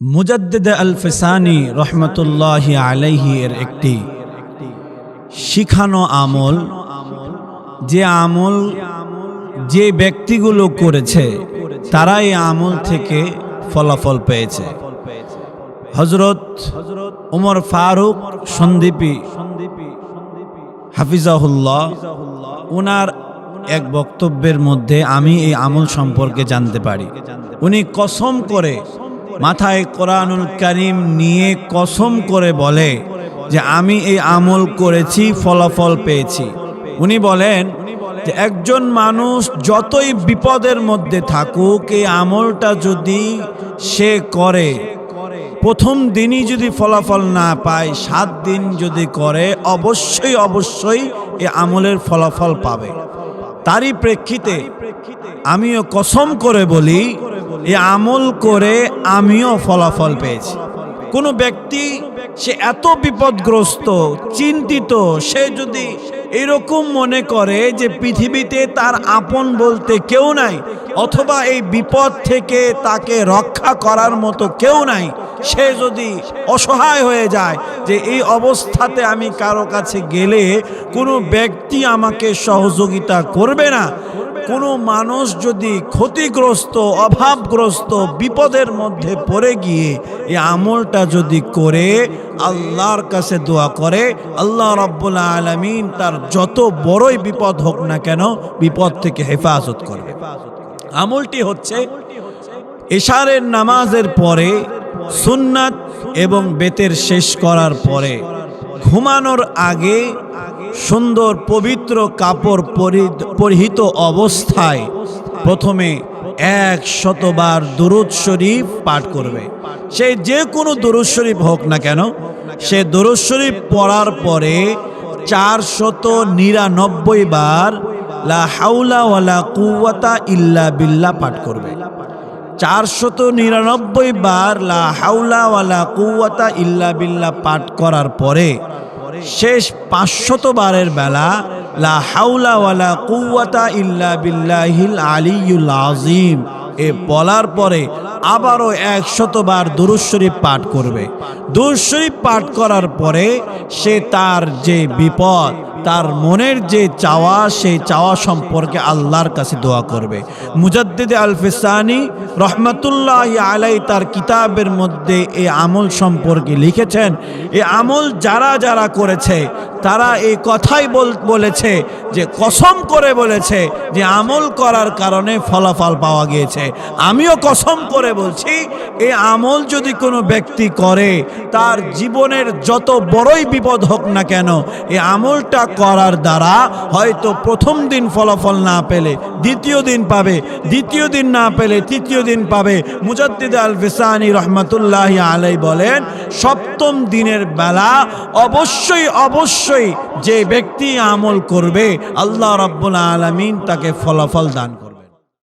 মুজাদ্দিদ আল ফিসানি রহমতুল্লাহ আলাইহি এর একটি শিখানো আমল, যে আমল যে ব্যক্তিগুলো করেছে তারা এই আমল থেকে ফলাফল পেয়েছে। হজরত উমর ফারুক সন্দীপী হাফিজাহুল্লাহ ওনার এক বক্তব্যের মধ্যে আমি এই আমল সম্পর্কে জানতে পারি। উনি কসম করে মাথায় কোরআনুল করিম নিয়ে কসম করে বলে যে আমি এই আমল করেছি, ফলাফল পেয়েছি। উনি বলেন যে একজন মানুষ যতই বিপদের মধ্যে থাকুক, এই আমলটা যদি সে করে, প্রথম দিনই যদি ফলাফল না পায়, সাত দিন যদি করে, অবশ্যই অবশ্যই এ আমলের ফলাফল পাবে। তারই প্রেক্ষিতে আমিও কসম করে বলি এ আমল করে আমিও ফলাফল পেয়েছি। কোনো ব্যক্তি সে এত বিপদগ্রস্ত, চিন্তিত, সে যদি এরকম মনে করে যে পৃথিবীতে তার আপন বলতে কেউ নাই, অথবা এই বিপদ থেকে তাকে রক্ষা করার মতো কেউ নাই, সে যদি অসহায় হয়ে যায় যে এই অবস্থাতে আমি কারও কাছে গেলে কোনো ব্যক্তি আমাকে সহযোগিতা করবে না কোনো মানুষ যদি ক্ষতিগ্রস্ত, অভাবগ্রস্ত, বিপদের মধ্যে পড়ে গিয়ে এই আমলটা যদি করে, আল্লাহর কাছে দোয়া করে, আল্লাহ রব্বুল আলমিন তার যত বড়ই বিপদ হোক না কেন, বিপদ থেকে হেফাজত করবে। আমলটি হচ্ছে এশারের নামাজের পরে, সুন্নাত এবং বেতের শেষ করার পরে, ঘুমানোর আগে সুন্দর পবিত্র কাপড় পরি- পরিহিত অবস্থায় প্রথমে এক শতবার দুরুদ শরীফ পাঠ করবে। সে যে কোনো দুরুদ শরীফ হোক না কেন, সে দুরুদ শরীফ পড়ার পরে চার শত নিরানব্বই বার লা হাউলা ওয়ালা কুওয়াতা ইল্লা বিল্লাহ পাঠ করবে। চারশত নিরানব্বই বার লা হাউলা ওয়ালা কুওয়াতা ইল্লা বিল্লাহ পাঠ করার পরে শেষ পাঁচশত বারের বেলা লা হাউলা ওয়ালা কুওয়াতা ইল্লা বিল্লাহিল আলিউল আজিম এ বলার পরে আবারও একশতবার দুরুশরীফ পাঠ করবে। দুরুশরীফ পাঠ করার পরে সে তার যে বিপদ তার মনের যে চাওয়া, সেই চাওয়া সম্পর্কে আল্লাহর কাছে দোয়া করবে। মুজাদ্দিদ আল ফিসানি রহমতুল্লাহ আলাই তার কিতাবের মধ্যে এই আমল সম্পর্কে লিখেছেন এই আমল যারা যারা করেছে, তারা এই কথাই বল, বলেছে যে, কসম করে বলেছে যে, আমল করার কারণে ফলাফল পাওয়া গিয়েছে। আমিও কসম করে বলছি এই আমল যদি কোনো ব্যক্তি করে, তার জীবনের যত বড়ই বিপদ হোক না কেন এই আমলটা করার দ্বারা হয়তো প্রথম দিন ফলাফল না পেলে, দ্বিতীয় দিন পাবে, দ্বিতীয় দিন না পেলে তৃতীয় দিন পাবে। মুজাদ্দিদ আল ফিসানি রহমতুল্লাহ আলাই বলেন, সপ্তম দিনের বেলা অবশ্যই অবশ্যই যে ব্যক্তি আমল করবে, আল্লাহ রব্বুল আলমিন তাকে ফলাফল দান করবে।